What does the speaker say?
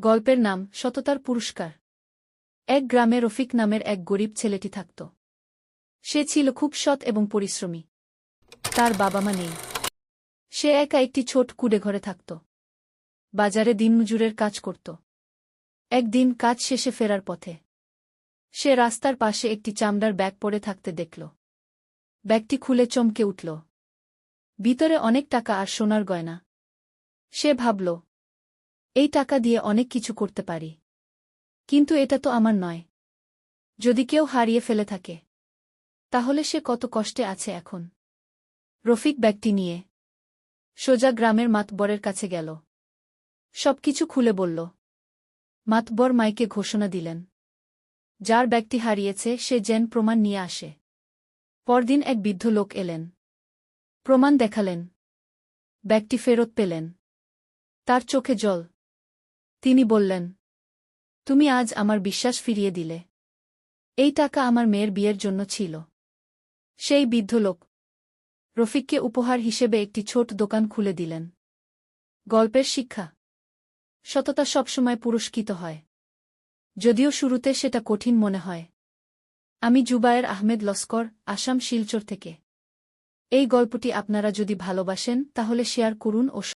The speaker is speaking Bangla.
গল্পের নাম, সততার পুরস্কার। এক গ্রামে রফিক নামের এক গরিব ছেলেটি থাকত। সে ছিল খুব সৎ এবং পরিশ্রমী। তার বাবা মা নেই। সে একা একটি ছোট কুড়ে ঘরে থাকত। বাজারে দিনমজুরের কাজ করত। একদিন কাজ শেষে ফেরার পথে। সে রাস্তার পাশে একটি চামড়ার ব্যাগ পড়ে থাকতে দেখল। ব্যাগটি খুলে চমকে উঠল। ভিতরে অনেক টাকা আর সোনার গয়না। সে ভাবল এই টাকা দিয়ে অনেক কিছু করতে পারি। কিন্তু এটা তো আমার নয়। যদি কেউ হারিয়ে ফেলে থাকে, তাহলে সে কত কষ্টে আছে এখন। রফিক ব্যাগটি নিয়ে সোজা গ্রামের মাতবরের কাছে গেল। সবকিছু খুলে বলল মাতবর মাইকে ঘোষণা দিলেন। যার ব্যাগটি হারিয়েছে, সে যেন প্রমাণ নিয়ে আসে। পরদিন এক বৃদ্ধ লোক এলেন। প্রমাণ দেখালেন। ব্যাগটি ফেরত পেলেন। তার চোখে জল। তিনি বললেন, তুমি আজ আমার বিশ্বাস ফিরিয়ে দিলে। এই টাকা আমার মেয়ের বিয়ের জন্য ছিল। সেই বৃদ্ধ লোক রফিককে উপহার হিসেবে একটি ছোট দোকান খুলে দিলেন। গল্পের শিক্ষা। সততা সবসময় পুরস্কৃত হয়। যদিও শুরুতে সেটা কঠিন মনে হয়। আমি জুবায়ের আহমেদ লস্কর, আসাম শিলচর থেকে। এই গল্পটি আপনারা যদি ভালোবাসেন, তাহলে শেয়ার করুন ও